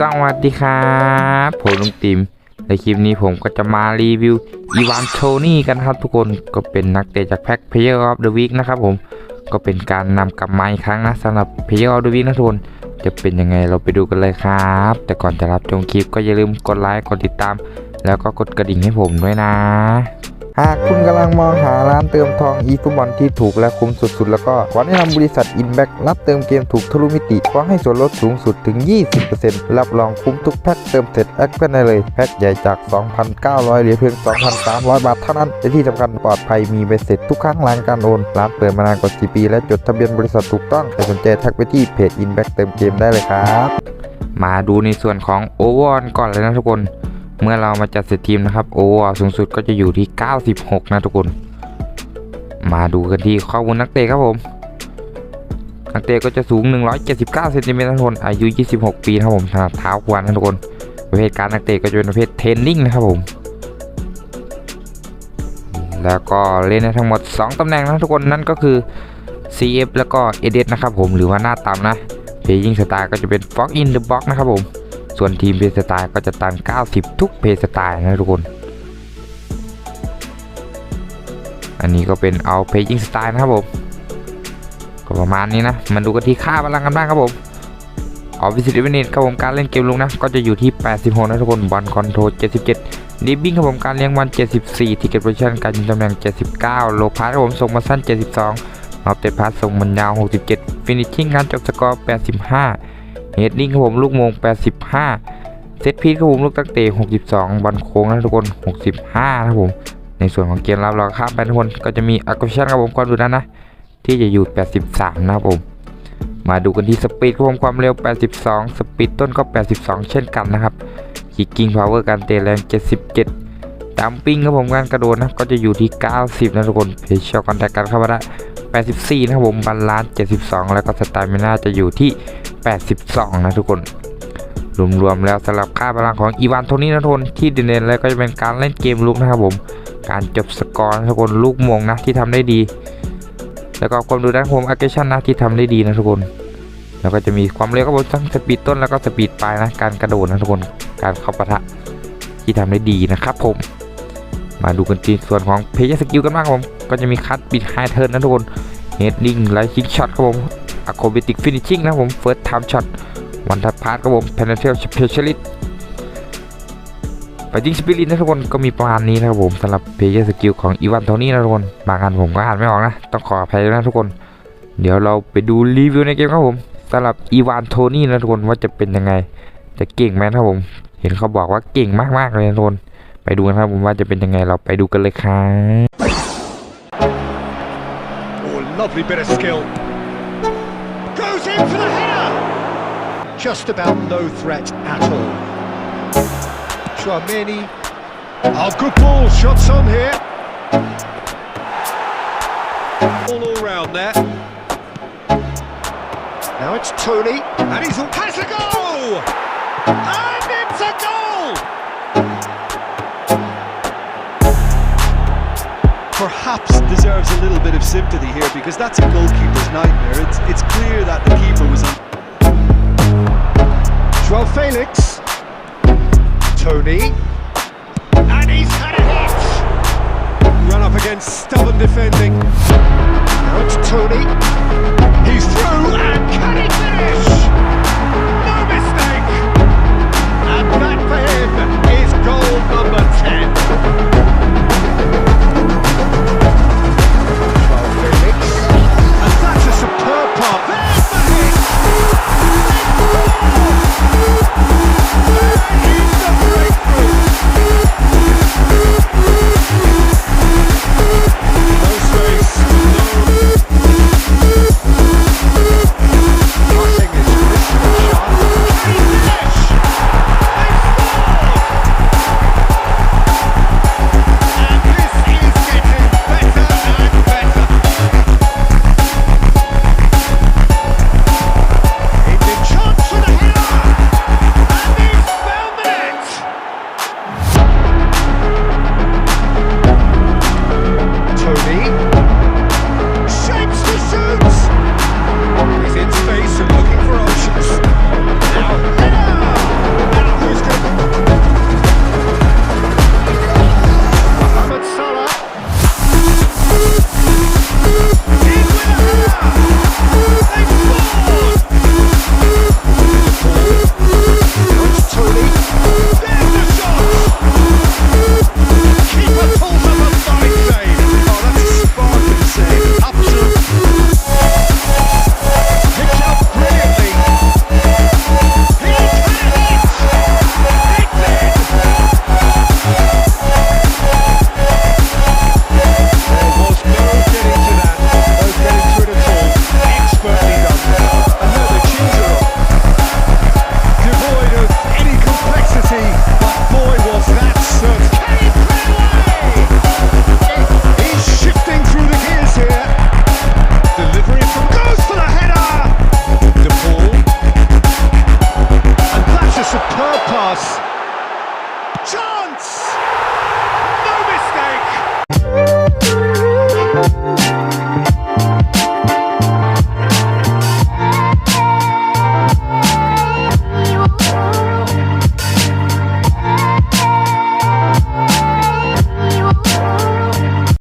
สวัสดีครับผมลุงติมในคลิปนี้ผมก็จะมารีวิวอีวานโทนี่กันครับทุกคนก็เป็นนักเตะจากแพ็ค Player of the Week นะครับผมก็เป็นการนำกลับมาอีกครั้งนะสำหรับ Player of the Week นะทุกคนจะเป็นยังไงเราไปดูกันเลยครับ แต่ก่อนจะรับชมคลิปก็อย่าลืมกดไลค์กดติดตาม แล้วก็กดกระดิ่งให้ผมด้วยนะ หากคุณกำลังมองหาร้านเติมทองอีฟุตบอลที่ถูกและคุ้มสุดๆ แล้วก็ขอแนะนำบริษัท Inback รับเติมเกมถูกทะลุมิติพร้อมให้ส่วนลดสูงสุดถึง 20%รับรองคุ้มทุกแพ็คเติมเสร็จแอดกันได้เลย แพ็คใหญ่จาก 2,900เหลือเพียง 2,300 บาทเท่านั้นและที่สำคัญปลอดภัยมีใบเสร็จทุกครั้งหลังการโอน ร้านเปิดมานานกว่า4ปี และจดทะเบียนบริษัทถูกต้องใครสนใจทักไปที่เพจ Inback เติมเกมได้เลยครับมาดูในส่วนของโอเวอร์ก่อนเลยนะทุกคน เมื่อเรามาจัดเซตทีมนะครับโอเวอร์สูงสุดก็จะอยู่ที่ 96 นะทุกคน มาดูกันที่ข้อมูลนักเตะครับผม นักเตะก็จะสูง 179เซนติเมตรนะทุกคนอายุ 26 ปีครับผมขนาดเท้าควานนะทุกคน ประเภทการนักเตะก็จะเป็นประเภทเทรนนิ่งนะครับผม แล้วก็เล่นได้ทั้งหมด 2ตำแหน่งนะทุกคนนั่นก็คือ CF แล้วก็ AD นะครับผมหรือว่าหน้าต่ำนะเพยิงสไตล์ก็จะเป็น Fox in the box นะครับผม ส่วนทีมเพย์สไตล์ก็จะตัน 90 ทุกเพย์สไตล์นะทุกคน อันนี้ก็เป็นเอาเพยิงสไตล์นะครับผม ก็ประมาณนี้นะ มาดูกันที่ค่าพลังกันบ้างครับผมออฟฟิศเวนิตครับผมการเล่นเกมลุกนะ ก็จะอยู่ที่ 86 นะทุกคนบอลคอนโทรล77ดิบบิ้งครับผมการเลี้ยงบอล74ทิกเก็ตโพซิชั่นการยิงตำแหน่ง 79 โลพาสครับผมส่งมาสั้น 72รอบเตะพาสส่งมันยาว 67 ฟินิชชิ่งการจบสกอร์ 85 เฮดดิ้งครับผมลูกมง 85 เซตพีทครับผมลูกตั้งเตะ62 บอลโค้งนะทุกคน 65นะครับผม ในส่วนของเกมรับเราข้ามไปทุกคนก็จะมีอักชั่นครับผมความดูนั้นนะ ที่จะอยู่ 83 นะครับผม มาดูกันที่สปีดครับผมความเร็ว 82 สปีดต้นก็ 82 เช่นกันนะครับคิกกิ้งพาวเวอร์การเตะแรง 77ดัมปิ้งครับผมการกระโดดนะก็จะอยู่ที่ 90 นะทุกคนเพชชั่นคอนแทคการเข้ามาได้84 นะครับผมบาลานซ์72 แล้วก็สตามิน่าจะอยู่ที่ 82 นะทุกคนรวมๆแล้วสำหรับค่าพลังของอีวานโทนี่นะทุกคนที่เด่นๆเลยก็จะเป็นการเล่นเกมลุกนะครับผม การจบสกอร์นะทุกคนลูกมงนะที่ทำได้ดี แล้วก็ความดูด้านผมอาร์เกชันนะที่ทำได้ดีนะทุกคน แล้วก็จะมีความเร็วครับผมทั้งสปีดต้นแล้วก็สปีดปลายนะการกระโดดนะทุกคนการเข้าปะทะที่ทำได้ดีนะครับผม มาดูกันที่ส่วนของเพย์สกิลกันบ้างครับผมก็จะมีคัตบิดไฮเทิร์นนะทุกคนเฮดดิ้งไลท์คิกช็อตครับผม อะโคบิติกฟินิชชิ่งนะผมเฟิร์สไทม์ช็อตวันทัดพาร์ทครับผมเพนเทลสเปเชียลิสไปจิงสปิริตนะทุกคนก็มีประมาณนี้นะครับผมสำหรับเพย์สกิลของอีวานโทนี่นะทุกคนบางอันผมก็อ่านไม่ออกนะ ต้องขออภัยนะทุกคน เดี๋ยวเราไปดูรีวิวในเกมครับผมสำหรับอีวานโทนี่นะทุกคนว่าจะเป็นยังไง จะเก่งไหมครับผม เห็นเขาบอกว่าเก่งมากๆเลยนะทุกคนไปดูกันครับผมว่าจะเป็นยังไงเราไปดูกันเลยครับ Oh, lovely bit of skill. In for the header. Just about no threat at all. Chouameni. Oh, good ball. Shots on here. All, all round there. Now it's Tony, and he's has a goal, and it's a goal. perhaps deserves a little bit of sympathy here because that's a goalkeeper's nightmare. It's, it's clear that the keeper was on. Joel Felix. Tony. And he's had a hit. Run up against stubborn defending. Now it's Tony. He's through and